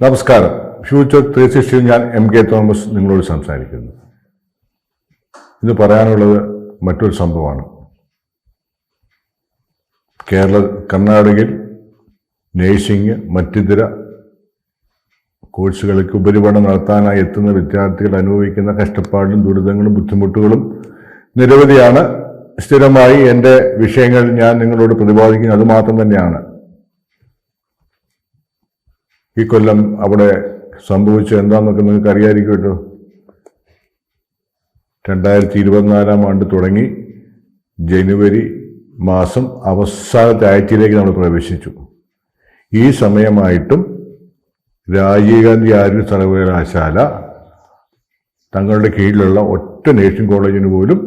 നമസ്കാരം. Future three സിക്സ്റ്റിയിൽ ഞാൻ M K Thomas നിങ്ങളോട് സംസാരിക്കുന്നു. ഇത് പറയാനുള്ളത് മറ്റൊരു സംഭവമാണ്. കേരള കർണാടകയിൽ നേഴ്സിംഗ് മറ്റിതര കോഴ്സുകൾക്ക് ഉപരിപഠനം നടത്താനായി എത്തുന്ന വിദ്യാർത്ഥികൾ അനുഭവിക്കുന്ന കഷ്ടപ്പാടും ദുരിതങ്ങളും ബുദ്ധിമുട്ടുകളും നിരവധിയാണ്. സ്ഥിരമായി എന്റെ വിഷയങ്ങൾ ഞാൻ നിങ്ങളോട് പ്രതിപാദിക്കുന്നത് അതുമാത്രം തന്നെയാണ്. ഈ കൊല്ലം അവിടെ സംഭവിച്ചത് എന്താണെന്നൊക്കെ നിങ്ങൾക്ക് അറിയാമായിരിക്കുമല്ലോ രണ്ടായിരത്തി ഇരുപത്തിനാലാം ആണ്ട് തുടങ്ങി ജനുവരി മാസം അവസാനത്തെ ആഴ്ചയിലേക്ക് നമ്മൾ പ്രവേശിച്ചു. ഈ സമയമായിട്ടും രാജീവ് ഗാന്ധി ആരോഗ്യ സർവകലാശാല തങ്ങളുടെ കീഴിലുള്ള ഒറ്റ നേഴ്സിംഗ് കോളേജിന് പോലും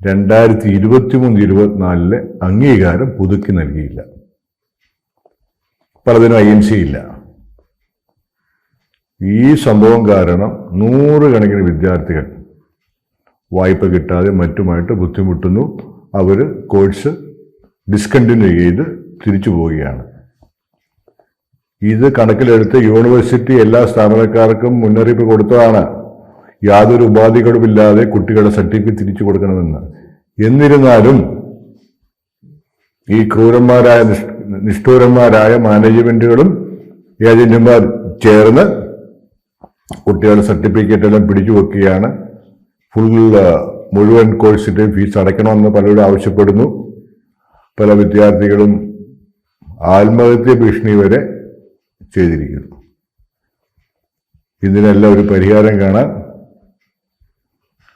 രണ്ടായിരത്തി ഇരുപത്തി മൂന്ന് ഇരുപത്തിനാലിലെ അംഗീകാരം പുതുക്കി നൽകിയില്ല. പലതിനും ഐ എം സി ഇല്ല ഈ സംഭവം കാരണം നൂറുകണക്കിന് വിദ്യാർത്ഥികൾ വായ്പ കിട്ടാതെ മറ്റുമായിട്ട് ബുദ്ധിമുട്ടുന്നു. അവർ കോഴ്സ് ഡിസ്കണ്ടിന്യൂ ചെയ്ത് തിരിച്ചു പോവുകയാണ്. ഇത് കണക്കിലെടുത്ത് യൂണിവേഴ്സിറ്റി എല്ലാ സ്ഥാപനക്കാർക്കും മുന്നറിയിപ്പ് കൊടുത്തതാണ്. യാതൊരു ഉപാധികളുമില്ലാതെ കുട്ടികളുടെ സർട്ടിഫിക്കറ്റ് തിരിച്ചു കൊടുക്കണമെന്ന്. എന്നിരുന്നാലും ഈ ക്രൂരന്മാരായ നിഷ്ഠൂരന്മാരായ മാനേജ്മെന്റുകളും ഏജന്റുമാർ ചേർന്ന് കുട്ടികളുടെ സർട്ടിഫിക്കറ്റ് എല്ലാം പിടിച്ചു വെക്കുകയാണ്. ഫുൾ മുഴുവൻ കോഴ്സിന്റെയും ഫീസ് അടയ്ക്കണമെന്ന് പലരും ആവശ്യപ്പെടുന്നു. പല വിദ്യാർത്ഥികളും ആത്മഹത്യ ഭീഷണി വരെ ചെയ്തിരിക്കുന്നു. ഇതിനെല്ലാം ഒരു പരിഹാരം കാണാൻ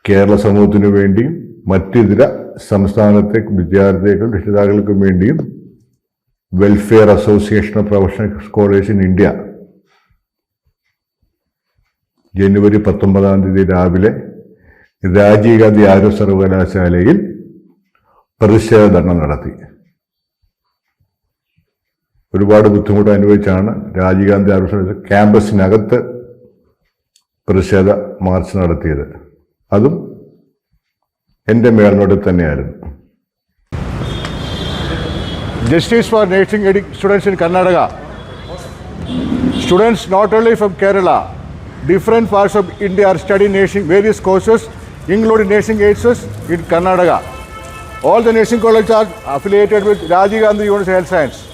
കേരള സമൂഹത്തിനു വേണ്ടിയും മറ്റിതര സംസ്ഥാനത്തെ വിദ്യാർത്ഥികൾക്കും രക്ഷിതാക്കൾക്കും വേണ്ടിയും welfare association of professional scholars in India ജനുവരി പത്തൊമ്പതാം തീയതി രാവിലെ രാജീവ് ഗാന്ധി ആരോഗ്യ സർവകലാശാലയിൽ പ്രതിഷേധ നടത്തി. ഒരുപാട് ബുദ്ധിമുട്ട് അനുഭവിച്ചാണ് രാജീവ് ഗാന്ധി ആരോഗ്യ സർവകലാശാല ക്യാമ്പസിനകത്ത് പ്രതിഷേധ മാർച്ച് നടത്തിയത്. അതും എന്റെ മേൽനോട്ടത്തിൽ തന്നെയായിരുന്നു. Justice for nursing students in Karnataka. Students not only from Kerala, different parts of India are studying nursing various courses, including nursing aids in Karnataka. All the nursing colleges are affiliated with Rajiv Gandhi University of Health Science.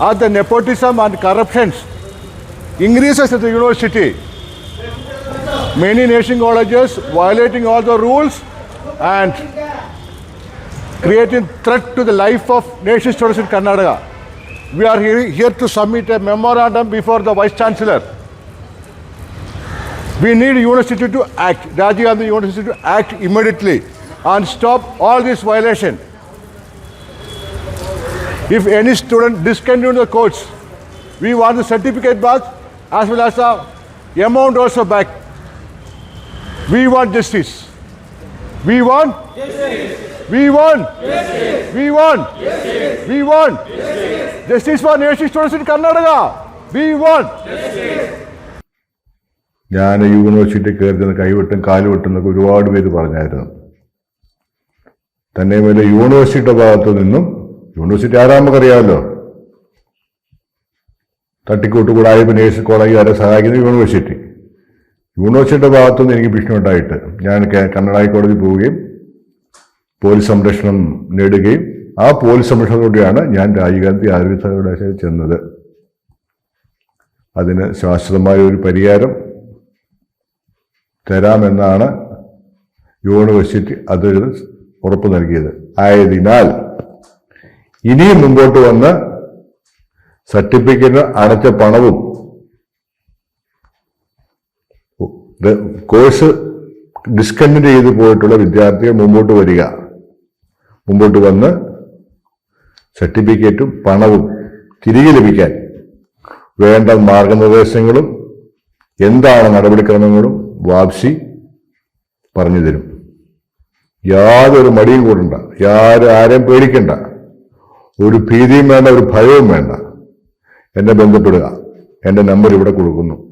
As the nepotism and corruptions increases at the university, many nursing colleges violating all the rules and creating threat to the life of nursing students in Karnataka. We are here, here to submit a memorandum before the Vice Chancellor. We need university to act, Rajiv Gandhi University to act immediately and stop all this violation. If any student discontinue the course, we want the certificate back as well as the amount also back. We want justice. We want we want. We want. We want. Justice for nursing students in Karnataka. We want. ഞാൻ university കയറി കൈവെട്ടും കാലുവെട്ടും എന്നൊക്കെ ഒരുപാട് പേര് പറഞ്ഞായിരുന്നു തന്നെ തന്നെയുമല്ല യൂണിവേഴ്സിറ്റിയുടെ ഭാഗത്തു നിന്നും യൂണിവേഴ്സിറ്റി ആരാ നമുക്കറിയാമല്ലോ തട്ടിക്കൂട്ട് കൂടായ്മ നേഴ്സ് കോളേജുകാരെ സഹായിക്കുന്ന യൂണിവേഴ്സിറ്റി യൂണിവേഴ്സിറ്റിയുടെ ഭാഗത്തുനിന്ന് എനിക്ക് ഭീഷണിയുണ്ടായിട്ട് ഞാൻ കന്നഡ ഹൈക്കോടതി പോവുകയും പോലീസ് സംരക്ഷണം നേടുകയും ആ പോലീസ് സംരക്ഷണത്തോടെയാണ് ഞാൻ രാജീവ് ഗാന്ധി ആരോഗ്യ ചെന്നത്. അതിന് ശാശ്വതമായ ഒരു പരിഹാരം തരാമെന്നാണ് യൂണിവേഴ്സിറ്റി അതൊരു ഉറപ്പ് നൽകിയത്. ആയതിനാൽ ഇനിയും മുമ്പോട്ട് വന്ന് സർട്ടിഫിക്കറ്റിന് അടച്ച പണവും ഇത് കോഴ്സ് ഡിസ്കണ്ടിന്യൂ ചെയ്ത് പോയിട്ടുള്ള വിദ്യാർത്ഥികൾ മുമ്പോട്ട് വരിക. മുമ്പോട്ട് വന്ന് സർട്ടിഫിക്കറ്റും പണവും തിരികെ ലഭിക്കാൻ വേണ്ട മാർഗനിർദ്ദേശങ്ങളും എന്താണ് നടപടിക്രമങ്ങളും വാപ്സി പറഞ്ഞു തരും. യാതൊരു മടിയും കൂടണ്ട. യാരും ആരെയും പേടിക്കണ്ട. ഒരു ഭീതിയും വേണ്ട ഒരു ഭയവും വേണ്ട. എന്നെ ബന്ധപ്പെടുക. എന്റെ നമ്പർ ഇവിടെ കൊടുക്കുന്നു.